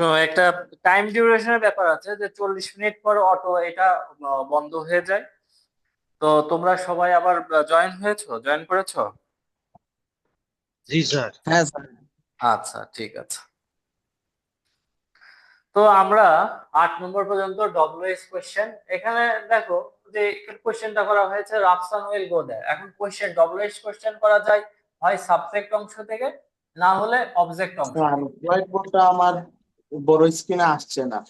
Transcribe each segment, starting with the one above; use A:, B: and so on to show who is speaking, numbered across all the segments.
A: তো একটা টাইম ডিউরেশনের ব্যাপার আছে যে চল্লিশ মিনিট পর অটো এটা বন্ধ হয়ে যায় তো তোমরা সবাই আবার জয়েন হয়েছো জয়েন করেছ
B: জি স্যার
C: হ্যাঁ স্যার
A: আচ্ছা ঠিক আছে তো আমরা আট নম্বর পর্যন্ত ডব্লিউএস কোশ্চেন এখানে দেখো যে কোশ্চেনটা করা হয়েছে রাফসান উইল গো দেয়ার এখন কোশ্চেন ডব্লিউএস কোয়েশ্চেন করা যায় হয় সাবজেক্ট অংশ থেকে না হলে অবজেক্ট অংশ
C: হোয়াইট বোর্ডটা আমার বড় স্ক্রিনে আসছে না।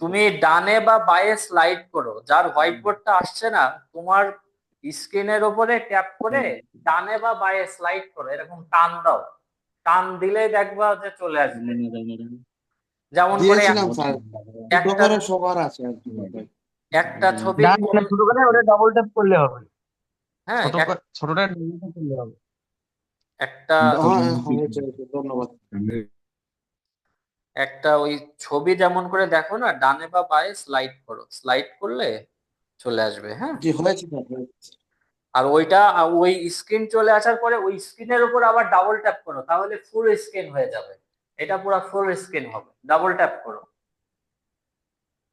A: তুমি ডানে বা বায়ে স্লাইড করো যার হোয়াইট বোর্ডটা আসছে না তোমার স্ক্রিনের উপরে ট্যাপ করে ডানে বা বায়ে স্লাইড করো এরকম টান দাও। টান দিলেই দেখবা যে চলে আসবে। যেমন করে একটা
C: সবার আছে আর কি
A: একটা ছবি
B: ডান মানে ছোট করে ওটা ডাবল ট্যাপ করলে হবে।
A: হ্যাঁ
B: ছোটটা করলে হবে।
A: একটা
C: হ্যাঁ ধন্যবাদ।
A: একটা ওই ছবি যেমন করে দেখো না ডানে বা বায়ে স্লাইড করো। স্লাইড করলে চলে আসবে হ্যাঁ?
C: জি হয়েছে
A: আর ওইটা ওই স্ক্রিন চলে আসার পরে ওই স্ক্রিনের উপর আবার ডাবল ট্যাপ করো তাহলে ফুল স্ক্রিন হয়ে যাবে। এটা পুরো ফুল স্ক্রিন হবে। ডাবল ট্যাপ করো।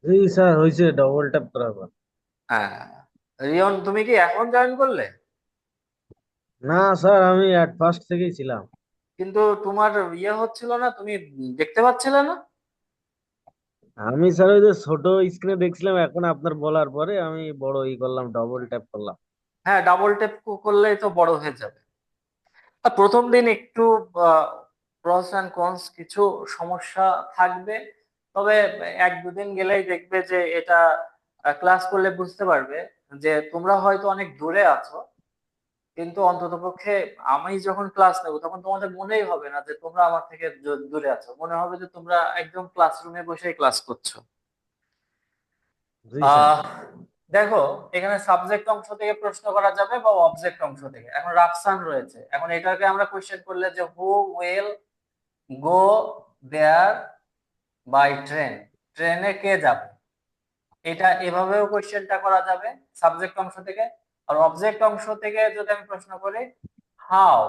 B: জি স্যার হয়েছে ডাবল ট্যাপ করা
A: হ্যাঁ। রিয়ন তুমি কি এখন জয়েন করলে?
B: না স্যার আমি অ্যাট ফার্স্ট থেকেই ছিলাম।
A: কিন্তু তোমার ইয়ে হচ্ছিল না তুমি দেখতে পাচ্ছিলে না?
B: আমি স্যার ওই যে ছোট স্ক্রিনে দেখছিলাম এখন আপনার বলার পরে আমি বড় ই করলাম ডবল ট্যাপ করলাম।
A: হ্যাঁ ডাবল ট্যাপ করলেই তো বড় হয়ে যাবে। আর প্রথম দিন একটু প্রস অ্যান্ড কনস কিছু সমস্যা থাকবে তবে এক দুদিন গেলেই দেখবে যে এটা ক্লাস করলে বুঝতে পারবে যে তোমরা হয়তো অনেক দূরে আছো কিন্তু অন্ততপক্ষে আমি যখন ক্লাস নেব তখন তোমাদের মনেই হবে না যে তোমরা আমার থেকে দূরে আছো। মনে হবে যে তোমরা একদম ক্লাসরুমে বসেই ক্লাস করছ। দেখো এখানে সাবজেক্ট অংশ থেকে প্রশ্ন করা যাবে বা অবজেক্ট অংশ থেকে। এখন রাফসান রয়েছে। এখন এটাকে আমরা কোশ্চেন করলে যে who will go there by train ট্রেনে কে যাবে? এটা এভাবেও কোশ্চেনটা করা যাবে সাবজেক্ট অংশ থেকে। আর অবজেক্ট অংশ থেকে যদি আমি প্রশ্ন করি how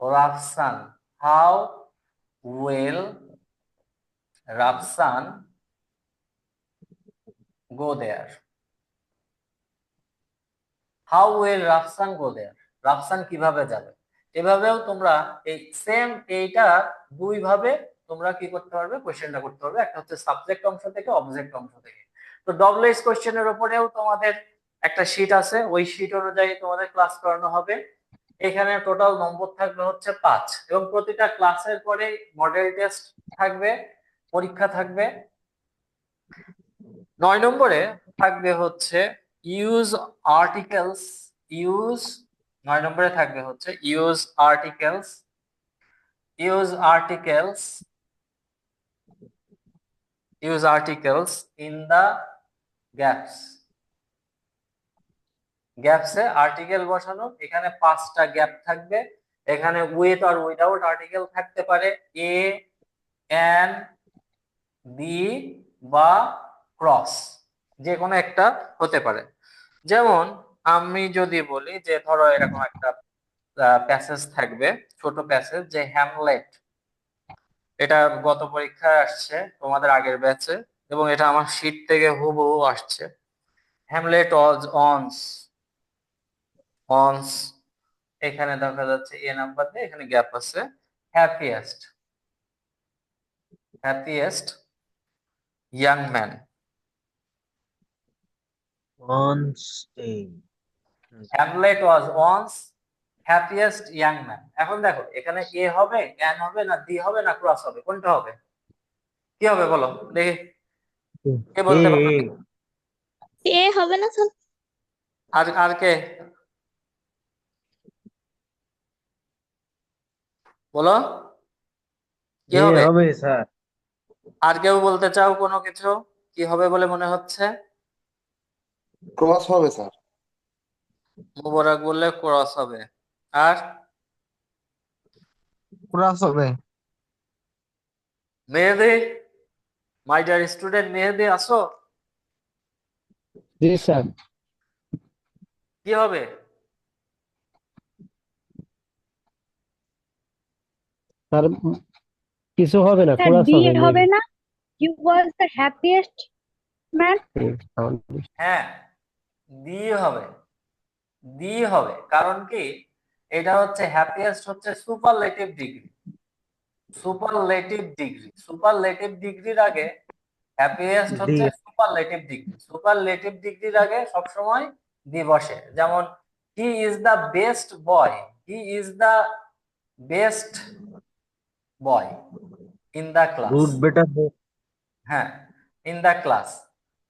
A: Rafsan how well Rafsan go there how well Rafsan go there Rafsan কীভাবে যাবে? এভাবেও তোমরা এই সেম এইটা দুই ভাবে তোমরা কি করতে পারবে? কোশ্চেনটা করতে পারবে। একটা হচ্ছে সাবজেক্ট অংশ থেকে অবজেক্ট অংশ থেকে। তো ডব্লিউএস কোশ্চেনের উপরেও তোমাদের একটা শীট আছে, ওই শীট অনুযায়ী তোমাদের ক্লাস করানো হবে। এখানে টোটাল নম্বর থাকবে হচ্ছে পাঁচ এবং প্রতিটা ক্লাসের পরে মডেল টেস্ট থাকবে, পরীক্ষা থাকবে। নয় নম্বরে থাকবে হচ্ছে ইউজ আর্টিকেলস ইউজ নয় নম্বরে থাকবে হচ্ছে use articles use articles use articles in the gaps গ্যাপসে article বসানো, এখানে পাঁচটা গ্যাপ থাকবে, এখানে উইথ আর উইদাউট আর্টিকেল থাকতে পারে এ এন বি বা ক্রস যে কোনো একটা হতে পারে। যেমন আমি যদি বলি যে ধরো এরকম একটা প্যাসেজ থাকবে, ছোট প্যাসেজ যে হ্যামলেট এটা গত পরীক্ষায় আসছে তোমাদের আগের ব্যাচে এবং এটা আমার শীট থেকে হুবহু আসছে। হ্যামলেট অজ অনস অনস এখানে দেখা যাচ্ছে এ নাম্বার দিয়ে এখানে গ্যাপ আছে happiest happiest young man Hamlet was once happiest young man এখন দেখো এখানে এ হবে এন হবে না ডি হবে না ক্রস হবে কোনটা হবে? কি হবে বলো? দেখি। কে বলতে পারবে?
D: এ হবে না স্যার
A: আর আর কে? বলো। কি হবে?
B: হবে স্যার।
A: আর কেউ বলতে চাও কোনো কিছু? কি হবে বলে মনে হচ্ছে?
C: ক্রস হবে স্যার।
A: মুবারক বললে ক্রস হবে। আর?
E: ক্রস হবে।
A: মেহেদি? মাই ডিয়ার স্টুডেন্ট মেহেদি আসো।
E: জি স্যার।
A: কি হবে?
E: স্যার কিছু হবে না
F: স্যার
E: ক্রস
F: বি
E: হবে
F: হবে না? He was the happiest man
A: হ্যাঁ দি হবে। দি হবে কারণ কি? এটা হচ্ছে হ্যাপিয়েস্ট হচ্ছে superlative degree superlative degree superlative ডিগ্রির আগে হ্যাপিয়েস্ট হচ্ছে সুপারলেটিভ ডিগ্রি সুপারলেটিভ ডিগ্রির আগে সবসময় দি বসে। যেমন he is the best boy he is the best boy in the class
B: good better
A: হ্যাঁ ইন দ্য ক্লাস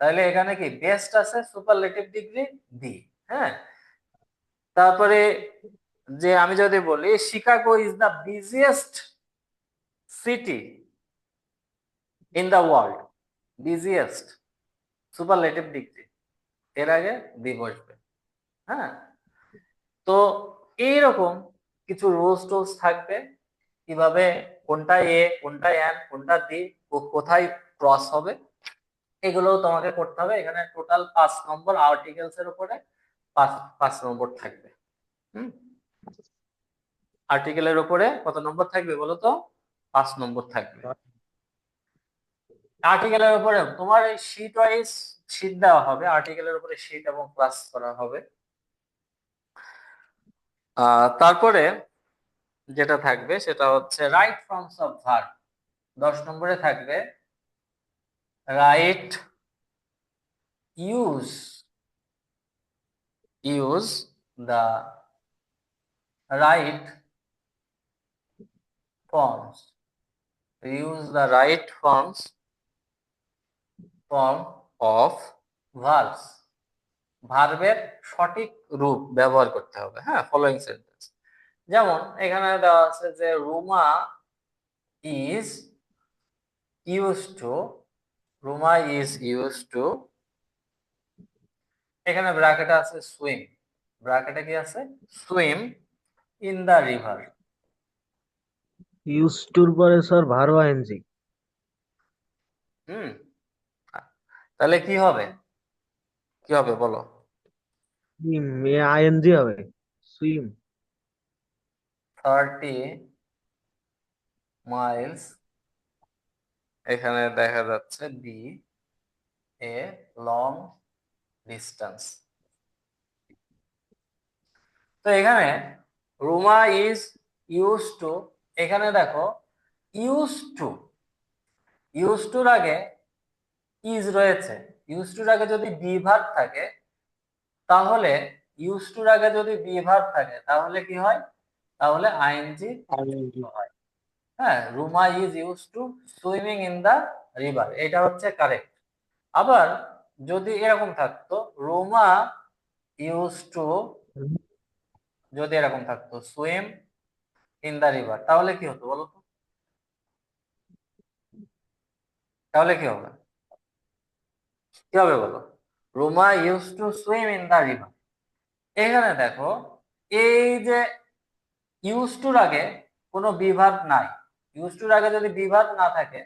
A: তাহলে এখানে কি? বেস্ট আছে সুপারলেটিভ ডিগ্রি দি হ্যাঁ? তারপরে যে আমি যদি বলি Chicago is the biggest city in the world biggest superlative degree এর আগে দি বসবে হ্যাঁ? তো এইরকম কিছু রুলস টুলস থাকবে কীভাবে কোনটা এ কোনটা এন কোনটা দি কোথায় ক্রস হবে, এগুলোও তোমাকে করতে হবে। এখানে টোটাল পাঁচ নম্বর আর্টিকেলস এর উপরে পাঁচ পাঁচ নম্বর থাকবে। হুম? আর্টিকেলের উপরে কত নম্বর থাকবে বলো তো? পাঁচ নম্বর থাকবে। আর্টিকেলের উপরে তোমার এই শীট ওয়াইজ শীট দেওয়া হবে। আর্টিকেলের উপরে শীট এবং ক্লাস করা হবে। তারপরে যেটা থাকবে সেটা হচ্ছে রাইট ফর্মস অফ ভার্ব দশ নম্বরে থাকবে right use use the right forms use the right forms form of verbs ভার্বের সঠিক রূপ ব্যবহার করতে হবে হ্যাঁ ফলোইং সেন্টেন্স যেমন এখানে দেওয়া আছে যে Ruma is use to Ruma is use to এখানে ব্র্যাকেটে আছে সুইম ব্র্যাকেটে কি আছে? Swim in the river
B: use টুর পরে স্যার ভার্ব আইএনজি
A: হুম তাহলে কি হবে? কি হবে বলো?
B: আইএনজি হবে সুইম
A: থার্টি মাইলস এখানে দেখা যাচ্ছে বি এ লং ডিস্টেন্স তো এখানে রুমা ইজ ইউজ টু এখানে দেখো ইউজ টু ইউজ টুর আগে ইজ রয়েছে। ইউজ টুর আগে যদি বি ভার্ব থাকে, তাহলে ইউজ টুর আগে যদি বি ভার্ব থাকে, তাহলে কি হয়? তাহলে আইএনজি হয়। হ্যাঁ Ruma is use to swimming in the river এটা হচ্ছে কারেক্ট। আবার যদি এরকম থাকতো রুমা ইউজ টু যদি এরকম থাকতো সুইম ইন দা রিভার তাহলে কি হতো বলো তো? তাহলে কি হবে? কি হবে বলো? Ruma use to swim in the river. এখানে দেখো এই যে ইউজ টুর আগে কোনো বিভাগ নাই। ইউজ টুর আগে যদি বিভাগ না থাকে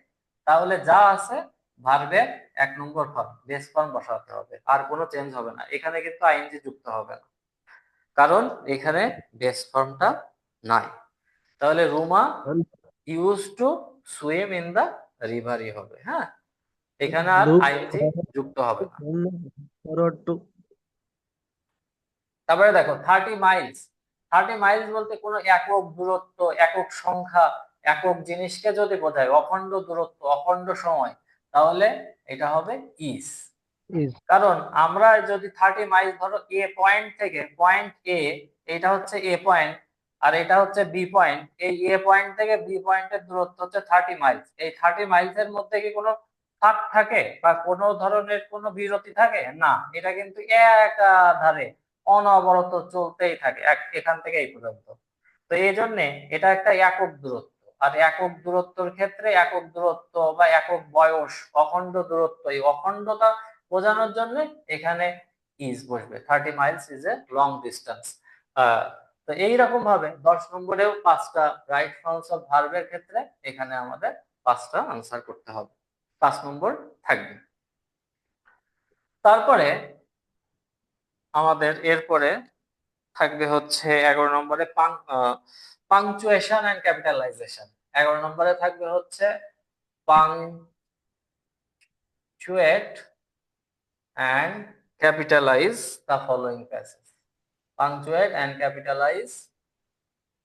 A: তাহলে যা আছে ভার্বের এক নম্বর ফর্ম বেস ফর্ম বসাতে হবে। আর কোনো চেঞ্জ হবে না। এখানে কিন্তু আইএনজি যুক্ত হবে না। কারণ এখানে বেস ফর্মটা নাই। তাহলে Ruma use to swim in the রিভারই হবে হ্যাঁ? এখানে আর আইএনজি যুক্ত হবে না। তারপরে দেখো থার্টি মাইলস থার্টি মাইলস বলতে কোনো একক দূরত্ব একক সংখ্যা একক জিনিসকে যদি বোঝায় অখণ্ড দূরত্ব অখণ্ড সময় তাহলে এটা হবে ইস কারণ আমরা যদি থার্টি মাইল ধরো এ পয়েন্ট থেকে পয়েন্ট এ এটা হচ্ছে এ পয়েন্ট আর এটা হচ্ছে বি পয়েন্ট এই এ পয়েন্ট থেকে বি পয়েন্টের দূরত্ব হচ্ছে থার্টি মাইলস এই থার্টি মাইলস এর মধ্যে কি কোনো ফাঁক থাকে? বা কোনো ধরনের কোনো বিরতি থাকে? না এটা কিন্তু একাধারে অনবরত চলতেই থাকে এখান থেকে এই পর্যন্ত। তো এই জন্যে এটা একটা একক দূরত্ব। আর একক দূরত্বর ক্ষেত্রে একক দূরত্ব বা একক বয়স, অখণ্ড দূরত্ব, এই অখণ্ডতা বোঝানোর জন্য এখানে ইজ বসবে। Thirty miles is a long distance. তো এইরকম ভাবে দশ নম্বরেও পাঁচটা রাইট ফর্মস অফ ভার্বের ক্ষেত্রে এখানে আমাদের পাঁচটা আনসার করতে হবে। পাঁচ নম্বর থাকবে। তারপরে আমাদের এরপরে থাকবে হচ্ছে এগারো নম্বরে পাংচুয়েশন অ্যান্ড ক্যাপিটালাইজেশন এগারো নম্বরে থাকবে হচ্ছে punctuate and capitalise the following passage punctuate and capitalise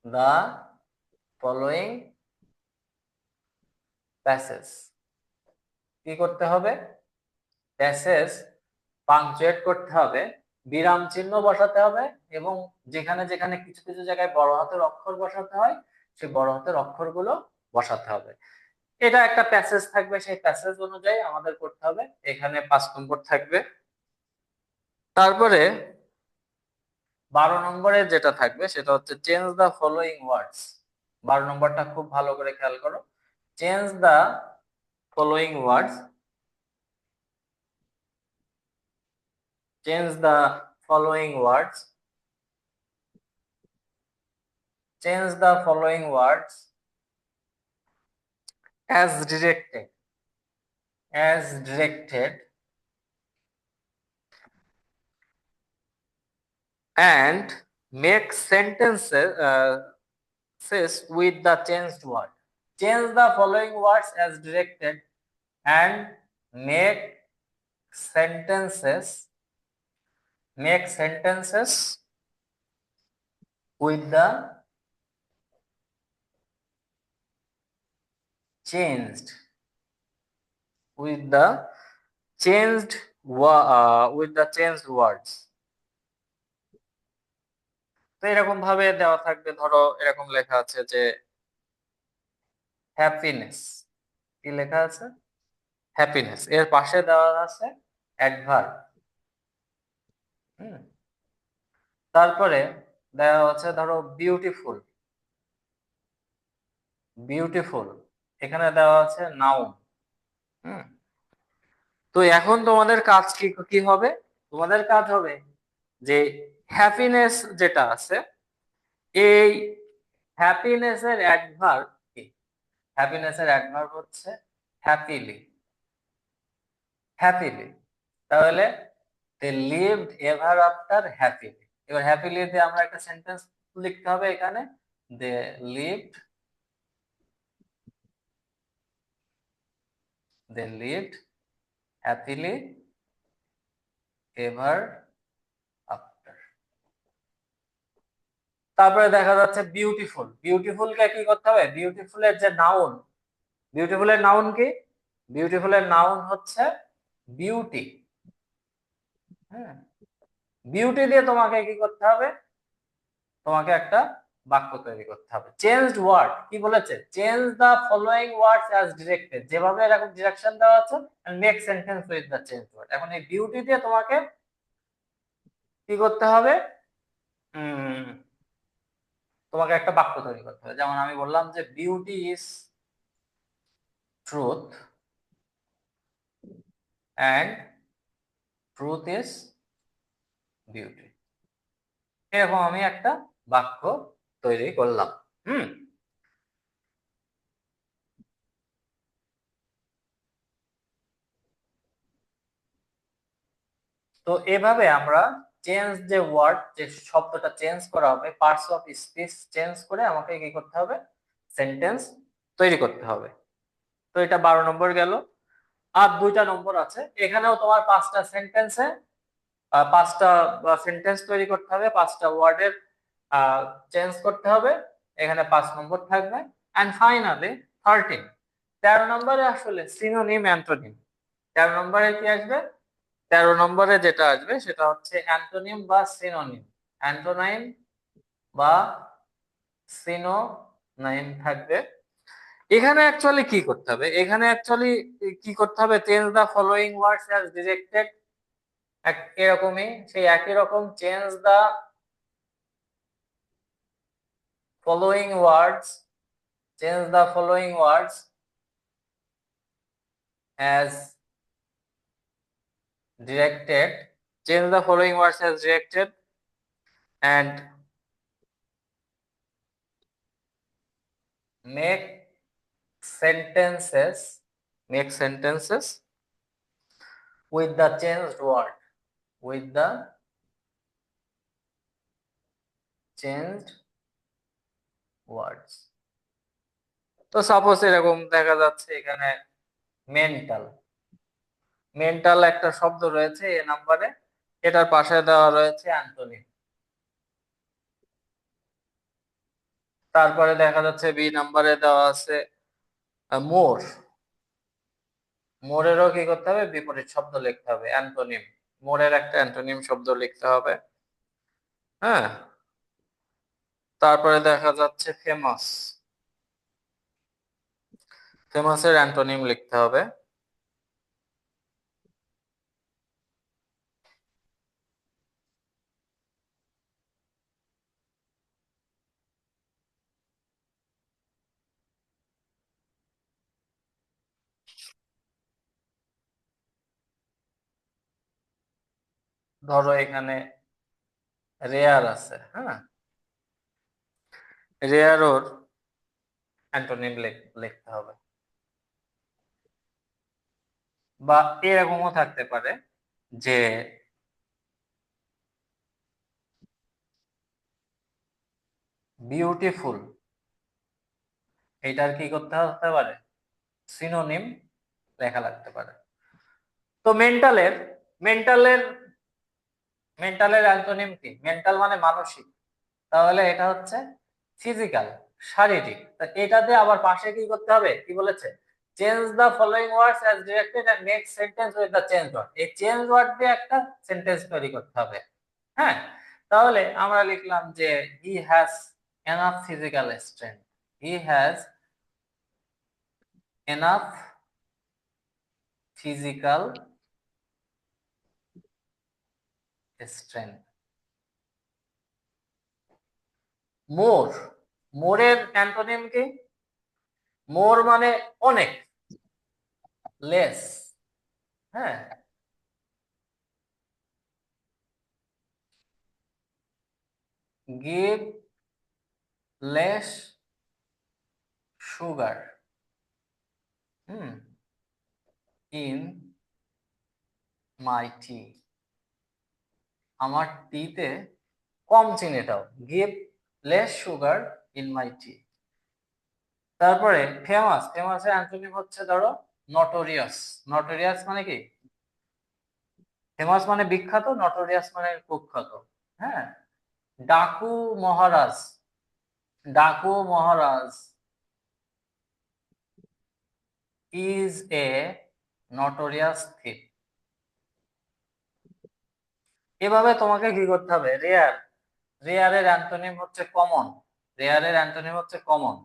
A: the following passage কি করতে হবে? প্যাসেজ পাংচুয়েট করতে হবে। বিরাম চিহ্ন বসাতে হবে এবং যেখানে যেখানে কিছু কিছু জায়গায় বড় হাতের অক্ষর বসাতে হয়, সেই বড় হাতের অক্ষরগুলো বসাতে হবে। এটা একটা প্যাসেজ থাকবে, সেই প্যাসেজ অনুযায়ী আমাদের করতে হবে। এখানে পাঁচ নম্বর থাকবে। তারপরে বারো নম্বরে যেটা থাকবে, সেটা হচ্ছে চেঞ্জ দ্য ফলোয়িং ওয়ার্ডস বারো নম্বরটা খুব ভালো করে খেয়াল করো। Change the following words change the following words. Change the following words as directed. As directed. And make sentences uh, with the changed word. Change the following words as directed and make sentences make sentences with the changed with the changed uh, with the changed words তো এরকম ভাবে দেওয়া থাকবে ধরো এরকম লেখা আছে যে হ্যাপিনেস কি লেখা আছে হ্যাপিনেস এর পাশে দেওয়া আছে অ্যাডভার্ব তারপরে দেওয়া হচ্ছে ধরো বিউটিফুল বিউটিফুল এখানে দেওয়া আছে নাউন হুম। তো এখন তোমাদের কাজ কি কি হবে? তোমাদের কাজ হবে যে হ্যাপিনেস যেটা আছে, এই হ্যাপিনেসের অ্যাডভার্ব কি? হ্যাপিনেসের অ্যাডভার্ব হচ্ছে হ্যাপিলি হ্যাপিলি তাহলে they lived ever after happily এবার হ্যাপিলি দিয়ে আমরা একটা সেন্টেন্স লিখতে হবে এখানে। They lived they lived happily ever after তারপরে দেখা যাচ্ছে বিউটিফুল বিউটিফুল কে কি করতে হবে? বিউটিফুলের যে নাউন বিউটিফুলের নাউন কি? বিউটিফুলের নাউন হচ্ছে বিউটি হ্যাঁ? বিউটি দিয়ে তোমাকে কি করতে হবে? তোমাকে একটা বাক্য তৈরি করতে হবে। চেঞ্জড ওয়ার্ড কি বলেছে? Change the following words as directed যেভাবে এরকম ডিরেকশন দেওয়া আছে and make sentence with the change word এখন এই বিউটি দিয়ে তোমাকে কি করতে হবে? তোমাকে একটা বাক্য তৈরি করতে হবে। যেমন আমি বললাম যে beauty is truth and truth is beauty এরকম আমি একটা বাক্য তৈরি করলাম, হুম? তো এভাবে আমরা চেঞ্জ যে ওয়ার্ড যে শব্দটা চেঞ্জ করা হবে পার্টস অফ স্পিচ চেঞ্জ করে আমাকে কি করতে হবে? সেন্টেন্স তৈরি করতে হবে। তো এটা বারো নম্বর গেল। আর দুইটা নম্বর আছে। এখানেও তোমার পাঁচটা সেন্টেন্সে পাঁচটা সেন্টেন্স তৈরি করতে হবে, পাঁচটা ওয়ার্ডের চেঞ্জ করতে হবে। এখানে পাঁচ নম্বর থাকবে। অ্যান্ড ফাইনালি থার্টিন তেরো নম্বরে আসলে সিনোনিম অ্যান্টোনিম তেরো নম্বরে কি আসবে? তেরো নম্বরে যেটা আসবে, সেটা হচ্ছে অ্যান্টোনিম বা সিনোনিম অ্যান্টোনাইম বা সিনোনাইম থাকবে। এখানে অ্যাকচুয়ালি কি করতে হবে? এখানে অ্যাকচুয়ালি কি করতে হবে? Change the following words as directed এরকমই, সেই একই রকম change the following words change the following words as directed change the following words as directed and make sentences make sentences, with the changed word, with the changed words. তো suppose এরকম দেখা যাচ্ছে এখানে mental mental একটা শব্দ রয়েছে, এ নাম্বারে এটার পাশে দেওয়া রয়েছে অ্যান্টোনিম তারপরে দেখা যাচ্ছে বি নাম্বারে দেওয়া আছে মোর। মোরেরও কি করতে হবে? বিপরীত শব্দ লিখতে হবে, অ্যান্টোনিম। মোরের একটা অ্যান্টোনিম শব্দ লিখতে হবে। হ্যাঁ? তারপরে দেখা যাচ্ছে ফেমাস ফেমাসের অ্যান্টোনিম লিখতে হবে। ধরো এখানে রেয়ার আছে হ্যাঁ? রেয়ার ওর অ্যান্টোনিম লিখতে হবে। বা এরকমও থাকতে পারে যে বিউটিফুল এটার কি করতে হতে পারে? সিনোনিম লেখা লাগতে পারে। তো মেন্টালের মেন্টালের মেন্টালের অ্যান্টোনিম কি? মেন্টাল মানে মানসিক। তাহলে এটা হচ্ছে ফিজিক্যাল শারীরিক। এটাতে আবার পাশে কি করতে হবে? কি বলেছে? Change the following words as directed and make sentence with the change word এই চেঞ্জ ওয়ার্ড দিয়ে একটা সেন্টেন্স তৈরি করতে হবে। হ্যাঁ? তাহলে আমরা লিখলাম যে he has enough physical strength he has enough physical strength. More মোরের antonym কি? মোর মানে অনেক। লেস হ্যাঁ। Give less sugar hmm in my tea আমার টিতে কম চিনি দাও। Give less sugar in my tea তারপরে ফেমাস ফেমাসের অ্যান্টোনিম হচ্ছে ধরো নটোরিয়াস নটোরিয়াস মানে কি? ফেমাস মানে বিখ্যাত নটোরিয়াস মানে কুখ্যাত। হ্যাঁ? ডাকু মহারাজ ডাকু মহারাজ ইজ এ নটোরিয়াস থিপ এভাবে তোমাকে কি করতে হবে? রেয়ার রেয়ারের অ্যান্টোনিম হচ্ছে কমন রেয়ারের অ্যান্টোনিম হচ্ছে কমন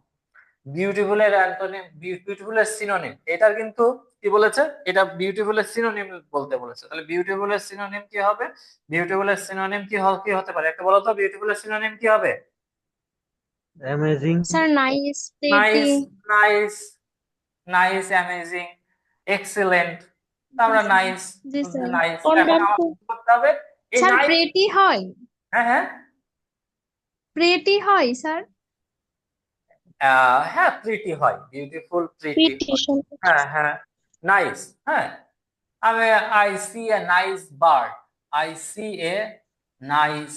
A: বিউটিফুলের অ্যান্টোনিম বিউটিফুলের সিনোনিম এটার কিন্তু কি বলেছে? এটা বিউটিফুলের সিনোনিম বলতে বলেছে। তাহলে বিউটিফুলের সিনোনিম কি হবে? বিউটিফুলের সিনোনিম কি কি হতে পারে? একটা বলো তো বিউটিফুলের সিনোনিম কি হবে?
B: Amazing
D: sir nice
A: nice nice nice amazing excellent আমরা নাইস
D: জি স্যার
A: নাইস করতে হবে।
D: স্যার প্রেটি হয়।
A: হ্যাঁ হ্যাঁ।
D: প্রেটি হয় স্যার।
A: হ্যাঁ প্রিটি হয়। বিউটিফুল প্রিটি হ্যাঁ। হ্যাঁ নাইস হ্যাঁ। আমি I see a nice bird I see a nice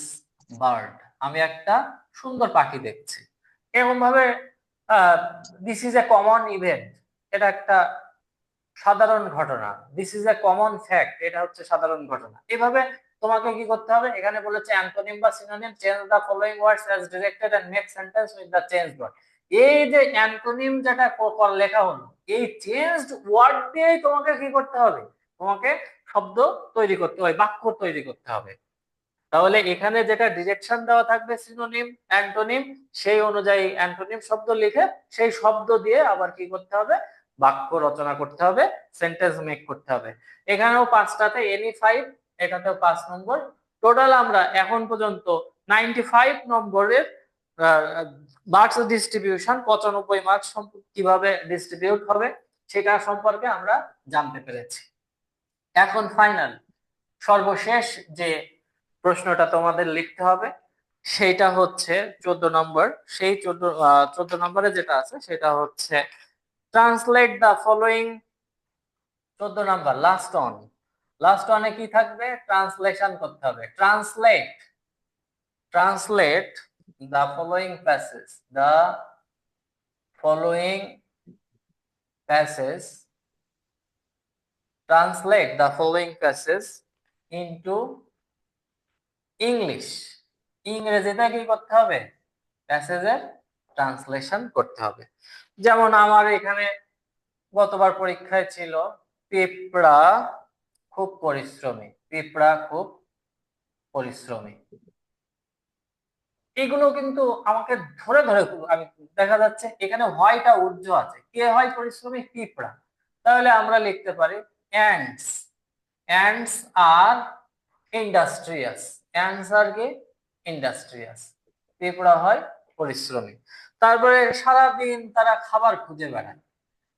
A: bird আমি একটা সুন্দর পাখি দেখছি। এরকম ভাবে this is a common event এটা একটা সাধারণ ঘটনা। This is a common fact এটা হচ্ছে সাধারণ ঘটনা। এভাবে তোমাকে কি করতে হবে? এখানে বলেছে অ্যান্টোনিম বা synonym change the following words as directed and make sentence with the change word এই যে অ্যান্টোনিম যেটা লেখা হলো, এই চেঞ্জড ওয়ার্ড দিয়েই তোমাকে কি করতে হবে? তোমাকে শব্দ তৈরি করতে হবে, বাক্য তৈরি করতে হবে। তাহলে এখানে যেটা ডিরেকশন দেওয়া থাকবে সিনোনিম অ্যান্টোনিম সেই অনুযায়ী অ্যান্টোনিম শব্দ লিখে সেই শব্দ দিয়ে আবার কি করতে হবে? বাক্য রচনা করতে হবে সেন্টেন্স মেক করতে হবে। এখানেও পাঁচটাতে এনি ফাইভ এটাতেও পাঁচ নম্বর। টোটাল আমরা এখন পর্যন্ত নাইনটি ফাইভ নম্বরের মার্কস ডিস্ট্রিবিউশন পঁচানব্বই মার্কস কীভাবে ডিস্ট্রিবিউট হবে সেটা সম্পর্কে আমরা জানতে পেরেছি। এখন ফাইনাল সর্বশেষ যে প্রশ্নটা তোমাদের লিখতে হবে সেইটা হচ্ছে চোদ্দ নম্বর। সেই চোদ্দ চোদ্দ নম্বরে যেটা আছে সেটা হচ্ছে ট্রান্সলেট দ্য ফলোইং চোদ্দ নম্বর লাস্ট অন লাস্ট অনে কি থাকবে? ট্রান্সলেশন করতে হবে। Translate translate the following passage the following passage translate the following passage into English ইংরেজিতে কি করতে হবে? প্যাসেজের ট্রান্সলেশন করতে হবে। যেমন আমার এখানে গতবার পরীক্ষায় ছিল পিঁপড়া খুব পরিশ্রমী, পিঁপড়া খুব পরিশ্রমী। এগুলো কিন্তু আমাকে ধরে ধরে আমি দেখা যাচ্ছে এখানে হয়টা ঊর্ধ্ব আছে। কে হয় পরিশ্রমী? পিঁপড়া। তাহলে আমরা লিখতে পারি অ্যান্ডস। অ্যান্ডস আর ইন্ডাস্ট্রিয়াস। অ্যান্ডস আর কি? ইন্ডাস্ট্রিয়াস। পিঁপড়া হয় পরিশ্রমী। তারপরে সারা দিন তারা খাবার খুঁজে বেড়ায়।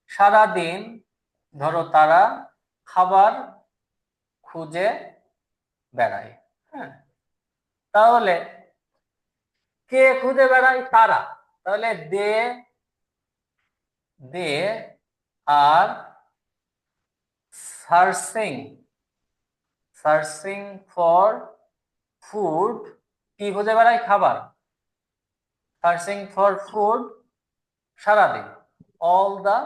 A: সারা দিন ধরো তারা খাবার খুঁজে বেড়ায় হ্যাঁ? তাহলে কে খুঁজে বেড়ায়? তারা। তাহলে they they are searching searching for food. কি খুঁজে বেড়ায়? খাবার। সার্চিং ফর ফুড সারাদিন, অল দা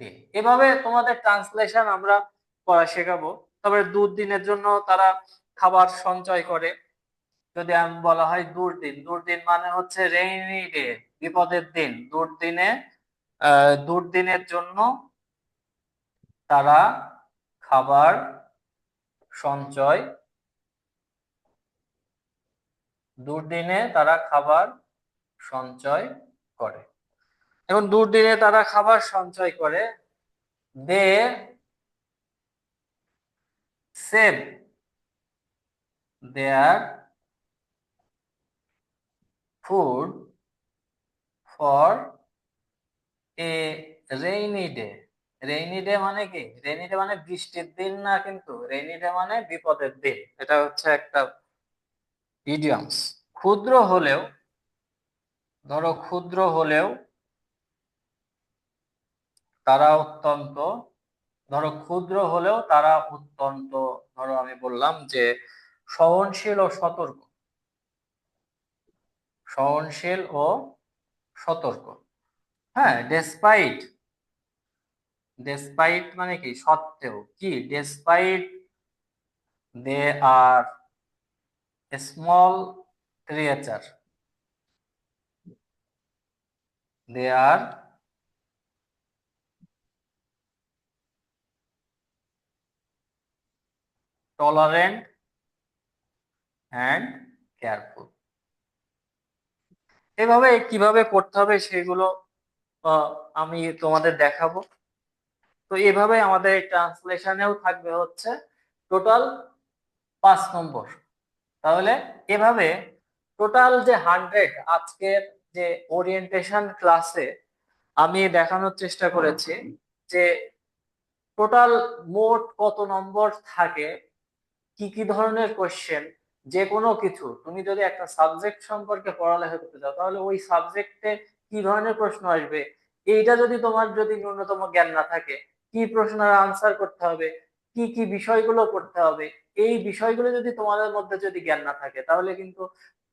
A: ডে। এভাবে তোমাদের ট্রান্সলেশন আমরা পড়া শেখাবো। তবে দুদিনের জন্য তারা খাবার সঞ্চয় করে। যদি আমি বলা হয় দুর্দিন দুর্দিন মানে হচ্ছে রেইনি ডে, বিপদের দিন। দুর্দিনে দুর্দিনের জন্য তারা খাবার সঞ্চয়, দুর্দিনে তারা খাবার সঞ্চয় করে। এবং দুর্দিনে তারা খাবার সঞ্চয় করে, they save their food for a rainy day rainy day মানে কি? রেইনি ডে মানে বৃষ্টির দিন না কিন্তু রেইনি ডে মানে বিপদের দিন। এটা হচ্ছে একটা ইডিয়মস ক্ষুদ্র হলেও, ধরো ক্ষুদ্র হলেও তারা অত্যন্ত ধরো ক্ষুদ্র হলেও তারা অত্যন্ত, ধরো আমি বললাম যে সহনশীল ও সতর্ক। সহনশীল ও সতর্ক। হ্যাঁ ডেসপাইট ডেসপাইট মানে কি? সত্ত্বেও। কি? Despite they are small creature they are tolerant and careful এভাবে কীভাবে করতে হবে সেগুলো আমি তোমাদের দেখাবো। তো এভাবে আমাদের ট্রান্সলেশনেও থাকবে হচ্ছে টোটাল পাঁচ নম্বর। তাহলে এভাবে টোটাল যে হান্ড্রেড আজকের যে ওরিয়েন্টেশন ক্লাসে আমি দেখানোর চেষ্টা করেছি যে টোটাল মোট কত নম্বর থাকে কি কি ধরনের কোশ্চেন যে কোনো কিছু। তুমি যদি একটা সাবজেক্ট সম্পর্কে পড়ালেখা করতে চাও, তাহলে ওই সাবজেক্টে কি ধরনের প্রশ্ন আসবে? এইটা যদি তোমার যদি ন্যূনতম জ্ঞান না থাকে, কি প্রশ্নের আনসার করতে হবে? কি কি বিষয়গুলো পড়তে হবে? এই বিষয়গুলো যদি তোমাদের মধ্যে যদি জ্ঞান না থাকে, তাহলে কিন্তু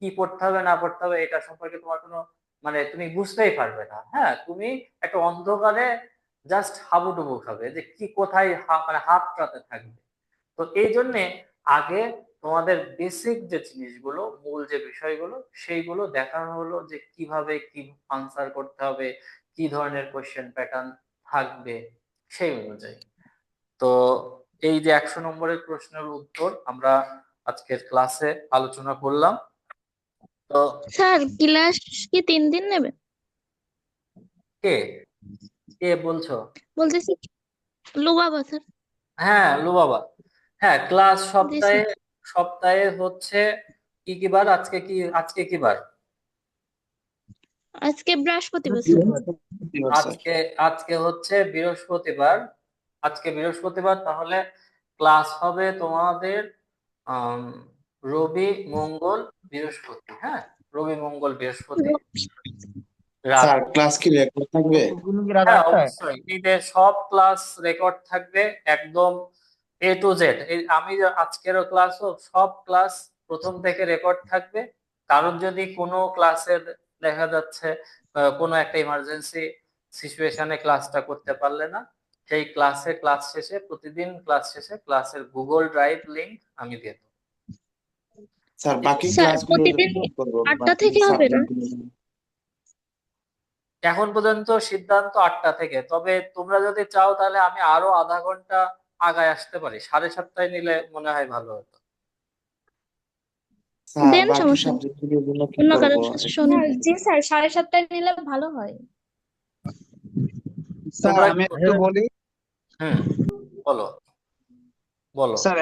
A: কি পড়তে হবে, না পড়তে হবে, এটা সম্পর্কে তোমার কোনো মানে তুমি বুঝতেই পারবে না। হ্যাঁ তুমি একটা অন্ধকারে জাস্ট হাবুডুবু খাবে যে কি কোথায় মানে হাতটাতে থাকবে। তো এই জন্যে আগে তোমাদের বেসিক যে জিনিসগুলো মূল যে বিষয়গুলো সেইগুলো দেখানো হলো যে কীভাবে কি আনসার করতে হবে কি ধরনের কোয়েশ্চেন প্যাটার্ন থাকবে সেই অনুযায়ী। তো এই যে একশো নম্বরের প্রশ্নের উত্তর আমরা আজকের ক্লাসে আলোচনা করলাম। তো
D: স্যার ক্লাস কি তিন দিন নেবে?
A: কে? কে বলছো?
D: বলতেছি লুবাবা স্যার।
A: হ্যাঁ লু বাবা হ্যাঁ ক্লাস সপ্তাহে সপ্তাহে হচ্ছে কি কি বার? আজকে কি আজকে কি বার?
D: আজকে বৃহস্পতিবার
A: আজকে আজকে হচ্ছে বৃহস্পতিবার। আজকে বৃহস্পতিবার তাহলে ক্লাস হবে তোমাদের রবি মঙ্গল বৃহস্পতি হ্যাঁ? রবি মঙ্গল বৃহস্পতি।
C: স্যার ক্লাস কি রেকর্ড থাকবে?
A: হ্যাঁ অবশ্যই। সব ক্লাস রেকর্ড থাকবে একদম এ টু জেড আমি যে আজকেরও ক্লাসও সব ক্লাস প্রথম থেকে রেকর্ড থাকবে। কারণ যদি কোনো ক্লাসের দেখা যাচ্ছে কোনো একটা ইমার্জেন্সি সিচুয়েশনে ক্লাসটা করতে পারলে না সেই ক্লাসে ক্লাস শেষে প্রতিদিন ক্লাস শেষে ক্লাসের গুগল ড্রাইভ লিংক আমি দিয়ে দেবো।
C: স্যার বাকি ক্লাসগুলো
D: আটটা থেকে হবে না?
A: এখন পর্যন্ত সিদ্ধান্ত আটটা থেকে। তবে তোমরা যদি চাও তাহলে আমি আরও আধা ঘণ্টা আগায় আসতে পারি। সাড়ে সাতটায় নিলে মনে হয় ভালো হতো।
C: স্যার
D: দেন সমস্যা অন্য
F: জি স্যার সাড়ে সাতটায় নিলে ভালো হয়।
E: স্যার আমি একটু বলি।
A: হুম বলো। বলো।
E: স্যার